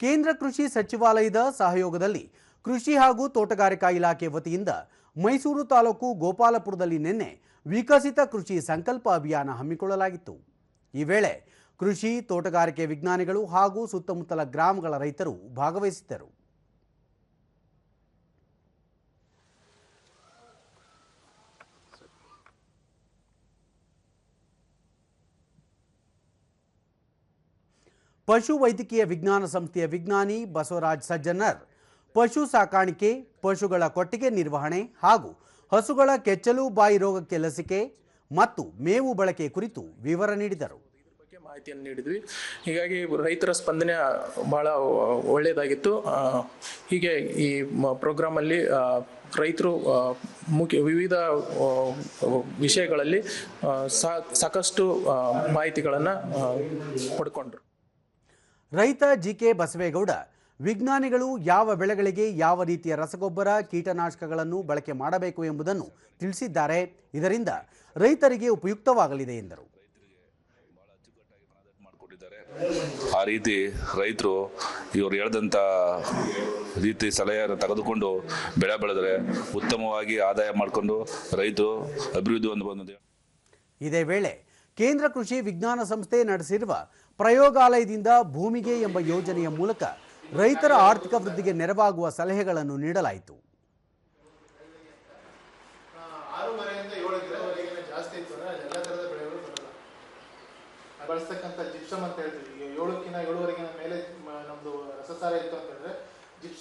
ಕೇಂದ್ರ ಕೃಷಿ ಸಚಿವಾಲಯದ ಸಹಯೋಗದಲ್ಲಿ ಕೃಷಿ ಹಾಗೂ ತೋಟಗಾರಿಕಾ ಇಲಾಖೆ ವತಿಯಿಂದ ಮೈಸೂರು ತಾಲೂಕು ಗೋಪಾಲಪುರದಲ್ಲಿ ನಿನ್ನೆ ವಿಕಸಿತ ಕೃಷಿ ಸಂಕಲ್ಪ ಅಭಿಯಾನ ಹಮ್ಮಿಕೊಳ್ಳಲಾಗಿತ್ತು. ಈ ವೇಳೆ ಕೃಷಿ, ತೋಟಗಾರಿಕೆ ವಿಜ್ಞಾನಿಗಳು ಹಾಗೂ ಸುತ್ತಮುತ್ತಲ ಗ್ರಾಮಗಳ ರೈತರು ಭಾಗವಹಿಸಿದ್ದರು. ಪಶು ವೈದ್ಯಕೀಯ ವಿಜ್ಞಾನ ಸಂಸ್ಥೆಯ ವಿಜ್ಞಾನಿ ಬಸವರಾಜ್ ಸಜ್ಜನರ್, ಪಶು ಸಾಕಾಣಿಕೆ, ಪಶುಗಳ ಕೊಟ್ಟಿಗೆ ನಿರ್ವಹಣೆ ಹಾಗೂ ಹಸುಗಳ ಕೆಚ್ಚಲು ಬಾಯಿ ರೋಗಕ್ಕೆ ಲಸಿಕೆ ಮತ್ತು ಮೇವು ಬಳಕೆ ಕುರಿತು ವಿವರ ನೀಡಿದರು. ಮಾಹಿತಿಯನ್ನು ನೀಡಿದ್ವಿ. ಹೀಗಾಗಿ ರೈತರ ಸ್ಪಂದನೆ ಬಹಳ ಒಳ್ಳೆಯದಾಗಿತ್ತು. ಹೀಗೆ ಈ ಪ್ರೋಗ್ರಾಮಲ್ಲಿ ರೈತರು ಮುಖ್ಯ ವಿವಿಧ ವಿಷಯಗಳಲ್ಲಿ ಸಾಕಷ್ಟು ಮಾಹಿತಿಗಳನ್ನು ಪಡ್ಕೊಂಡ್ರು. ರೈತ ಜಿಕೆ ಬಸವೇಗೌಡ ವಿಜ್ಞಾನಿಗಳು ಯಾವ ಬೆಳೆಗಳಿಗೆ ಯಾವ ರೀತಿಯ ರಸಗೊಬ್ಬರ ಕೀಟನಾಶಕಗಳನ್ನು ಬಳಕೆ ಮಾಡಬೇಕು ಎಂಬುದನ್ನು ತಿಳಿಸಿದ್ದಾರೆ. ಇದರಿಂದ ರೈತರಿಗೆ ಉಪಯುಕ್ತವಾಗಲಿದೆ ಎಂದರು. ಆ ರೀತಿ ರೈತರು ಇವರು ಹೇಳ್ದಂಥ ರೀತಿ ಸಲಹೆಯನ್ನು ತೆಗೆದುಕೊಂಡು ಬೆಳೆ ಬೆಳೆದರೆ ಉತ್ತಮವಾಗಿ ಆದಾಯ ಮಾಡಿಕೊಂಡು ರೈತರು ಅಭಿವೃದ್ಧಿ ಹೊಂದಬಹುದು ಇದೇ ವೇಳೆ ಕೇಂದ್ರ ಕೃಷಿ ವಿಜ್ಞಾನ ಸಂಸ್ಥೆ ನಡೆಸಿರುವ ಪ್ರಯೋಗಾಲಯದಿಂದ ಭೂಮಿಗೆ ಎಂಬ ಯೋಜನೆಯ ಮೂಲಕ ರೈತರ ಆರ್ಥಿಕ ವೃದ್ಧಿಗೆ ನೆರವಾಗುವ ಸಲಹೆಗಳನ್ನು ನೀಡಲಾಯಿತು. ಬಳಸ್ತಕ್ಕಂಥ ಜಿಪ್ಸಮ್ ಅಂತ ಹೇಳ್ತೀವಿ. ಏಳಕ್ಕಿಂತ ಏಳುವರೆಗಿನ ಮೇಲೆ ನಮ್ಮದು ರಸಸಾರ ಇತ್ತು ಅಂತ ಹೇಳಿದ್ರೆ